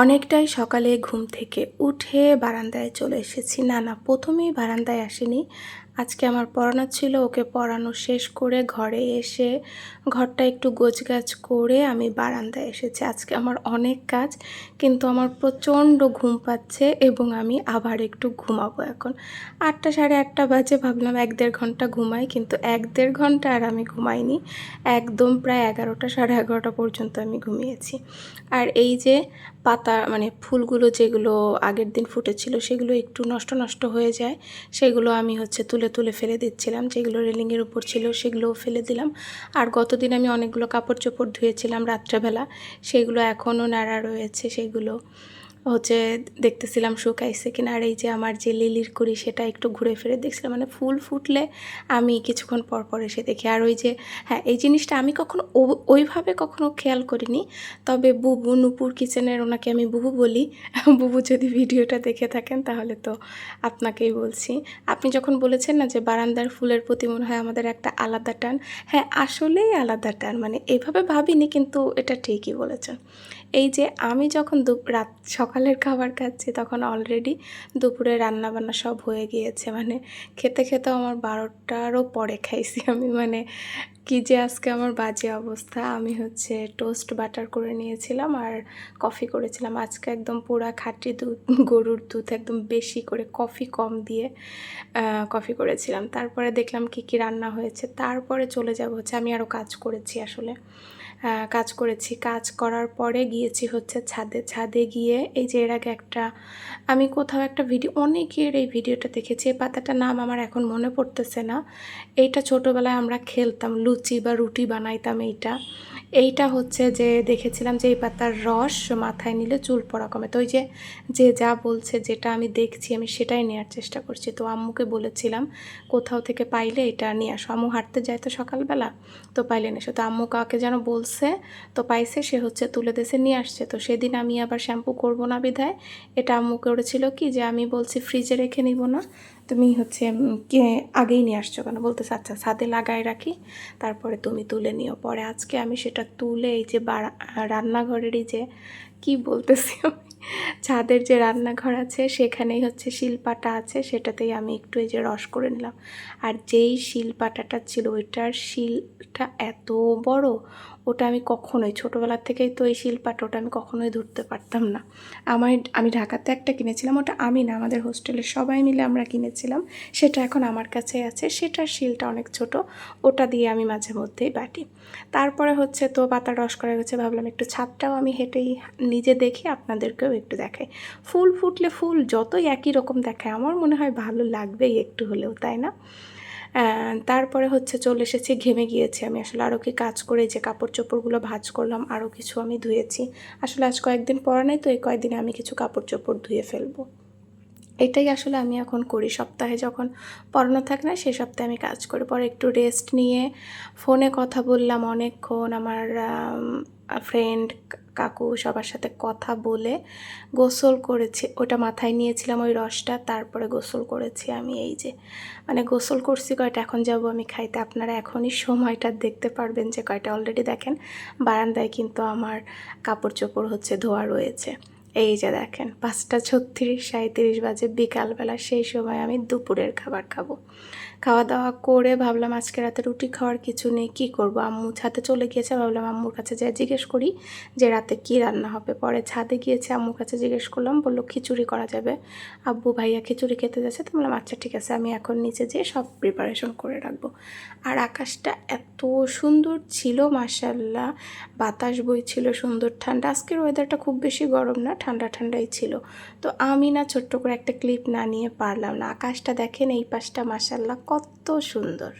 অনেকটাই সকালে ঘুম থেকে উঠে বারান্দায় চলে এসেছি। না না প্রথমেই বারান্দায় আসিনি। আজকে আমার পড়ানো ছিল, ওকে পড়ানো শেষ করে ঘরে এসে ঘরটা একটু গোছগাছ করে আমি বারান্দায় এসেছি। আজকে আমার অনেক কাজ, কিন্তু আমার প্রচণ্ড ঘুম পাচ্ছে এবং আমি আবার একটু ঘুমাবো এখন। আটটা সাড়ে আটটা বাজে, ভাবলাম এক দেড় ঘণ্টা ঘুমাই, কিন্তু এক দেড় ঘণ্টা আর আমি ঘুমাইনি। একদম প্রায় এগারোটা সাড়ে এগারোটা পর্যন্ত আমি ঘুমিয়েছি। আর এই যে পাতা মানে ফুলগুলো যেগুলো আগের দিন ফুটেছিল, সেগুলো একটু নষ্ট নষ্ট হয়ে যায়, সেগুলো আমি হচ্ছে তুলে তুলে ফেলে দিচ্ছিলাম, যেগুলো রেলিংয়ের উপর ছিল সেগুলোও ফেলে দিলাম। আর গতদিন আমি অনেকগুলো কাপড় চোপড় ধুয়েছিলাম রাত্রেবেলা, সেগুলো এখনও নাড়া রয়েছে, সেগুলো হচ্ছে দেখতেছিলাম শুকাইছে কিনা, আর এই যে আমার যে লিলির কুড়ি সেটা একটু ঘুরে ফিরে দেখছিলাম মানে ফুল ফুটলে আমি কিছুক্ষণ পর পর এসে দেখি। আর ওই যে হ্যাঁ এই জিনিসটা আমি কখনো ওইভাবে কখনো খেয়াল করিনি, তবে বুবু নুপুর কিচেনের ওনাকে আমি বুবু বলি, বুবু যদি ভিডিওটা দেখে থাকেন তাহলে তো আপনাকেই বলছি। আপনি যখন বলেছেন না যে বারান্দার ফুলের প্রতি মনে হয় আমাদের একটা আলাদা টান হ্যাঁ আসলেই আলাদা টান মানে এভাবে ভাবিনি, কিন্তু এটা ঠিকই বলেছেন। এই যে আমি যখন দুপ রাত, সকালের খাবার খাচ্ছি তখন অলরেডি দুপুরে রান্না বান্না সব হয়ে গিয়েছে। মানে খেতে খেতে আমার বারোটারও পরে খাইছি আমি। মানে কি যে আজকে আমার বাজে অবস্থা। আমি হচ্ছে টোস্ট বাটার করে নিয়েছিলাম আর কফি করেছিলাম। আজকে একদম পুরা খাঁটি দুধ, গরুর দুধ, একদম বেশি করে কফি কম দিয়ে কফি করেছিলাম। তারপরে দেখলাম কি কি রান্না হয়েছে। তারপরে চলে যাব হচ্ছে, আমি আরও কাজ করেছি আসলে। কাজ করেছি। কাজ করার পরে গিয়েছি হচ্ছে ছাদে। ছাদে গিয়ে এই যে এর আগে একটা, আমি কোথাও একটা ভিডিও, অনেকের এই ভিডিওটা দেখেছি। এই পাতাটার নাম আমার এখন মনে পড়তেছে না। এইটা ছোটোবেলায় আমরা খেলতাম, লুচি বা রুটি বানাইতাম এইটা। এইটা হচ্ছে যে দেখেছিলাম যে এই পাতার রস মাথায় নিলে চুল পড়া কমে। তো ওই যে যে যা বলছে, যেটা আমি দেখছি, আমি সেটাই নেওয়ার চেষ্টা করছি। তো আম্মুকে বলেছিলাম, কোথাও থেকে পাইলে এটা নিয়ে আসো। আম্মু হাঁটতে যায় তো সকালবেলা, তো পাইলে নিয়ে তো আম্মু কাকে যেন বলছে, তো পাইছে, সে হচ্ছে তুলে দেশে নিয়ে আসছে। তো সেদিন আমি আবার শ্যাম্পু করব না বিধায়, এটা আম্মু করেছিল কি যে আমি বলছি, ফ্রিজে রেখে নিব না, তুমি হচ্ছে কে, আগেই নিয়ে আসছো কেন? বলতেছে আচ্ছা ছাদে লাগাই রাখি, তারপরে তুমি তুলে নিও, পরে আজকে আমি সেটা তুলে এই যে রান্নাঘরেরই যে, কি বলতেছি ছাদের যে রান্নাঘর আছে সেখানেই হচ্ছে শিলপাটা আছে, সেটাতেই আমি একটু এই যে রস করে নিলাম। আর যেই শিলপাটাটা ছিল ওইটার শিলটা এত বড় ওটা আমি কখনোই ছোটোবেলার থেকেই তো এই শিলপাটা, ওটা আমি কখনোই ধরতে পারতাম না। আমার, আমি ঢাকাতে একটা কিনেছিলাম, ওটা আমি না, আমাদের হোস্টেলের সবাই মিলে আমরা কিনেছিলাম, সেটা এখন আমার কাছে আছে, সেটার শিলটা অনেক ছোট, ওটা দিয়ে আমি মাঝে মধ্যেই বাটি। তারপরে হচ্ছে তো পাতা রস করা গেছে ভাবলাম একটু ছাদটাও আমি হেঁটেই নিজে দেখি, আপনাদেরকেও একটু দেখাই। ফুল ফুটলে ফুল যতই একই রকম দেখায়, আমার মনে হয় ভালো লাগবেই একটু হলেও, তাই না? তারপরে হচ্ছে চলে এসেছি, ঘেমে গিয়েছি। আমি আসলে আরও কি কাজ করে যে কাপড় চোপড়গুলো ভাজ করলাম আরও কিছু আমি ধুয়েছি। আসলে আজ কয়েকদিন পরা নেই তো, এই কয়েকদিনে আমি কিছু কাপড় চোপড় ধুয়ে ফেলব। এটাই আসলে আমি এখন করি। সপ্তাহে যখন পড়ানো থাকে না সেই সপ্তাহে আমি কাজ করি। পরে একটু রেস্ট নিয়ে ফোনে কথা বললাম অনেকক্ষণ। আমার ফ্রেন্ড কাকু সবার সাথে কথা বলে গোসল করেছি। ওটা মাথায় নিয়েছিলাম ওই রসটা, তারপরে গোসল করেছি আমি এই যে। মানে গোসল করছি কয়টা, এখন যাব আমি খাইতে। আপনারা এখনই সময়টা দেখতে পারবেন যে কয়টা। অলরেডি দেখেন, বারান্দায় কিন্তু আমার কাপড় চোপড় হচ্ছে, ধোয়া রয়েছে। এই যে দেখেন, পাঁচটা ছত্রিশ সাঁত্রিশ বাজে, বিকালবেলা সেই সময় আমি দুপুরের খাবার খাব। খাওয়া দাওয়া করে ভাবলাম আজকে রাতে রুটি খাওয়ার কিছু নেই, কী করব? আম্মু ছাদে চলে গিয়েছে, ভাবলাম আম্মুর কাছে যা জিজ্ঞেস করি যে রাতে কী রান্না হবে। পরে ছাদে গিয়েছে, আম্মুর কাছে জিজ্ঞেস করলাম, বলল খিচুড়ি করা যাবে। আব্বু ভাইয়া খিচুড়ি খেতে যাচ্ছে, তো বললাম আচ্ছা ঠিক আছে, আমি এখন নিচে যেয়ে সব প্রিপারেশন করে রাখব। আর আকাশটা এত সুন্দর ছিল মাসাল্লাহ বাতাস বইছিল সুন্দর, ঠান্ডা। আজকের ওয়েদারটা খুব বেশি গরম না ঠান্ডা ঠান্ডাই ছিল। তো আমি না ছোট্ট করে একটা ক্লিপ না নিয়ে পারলাম না। আকাশটা দেখেন এই পাশটা মাসাল্লাহ কত সুন্দর।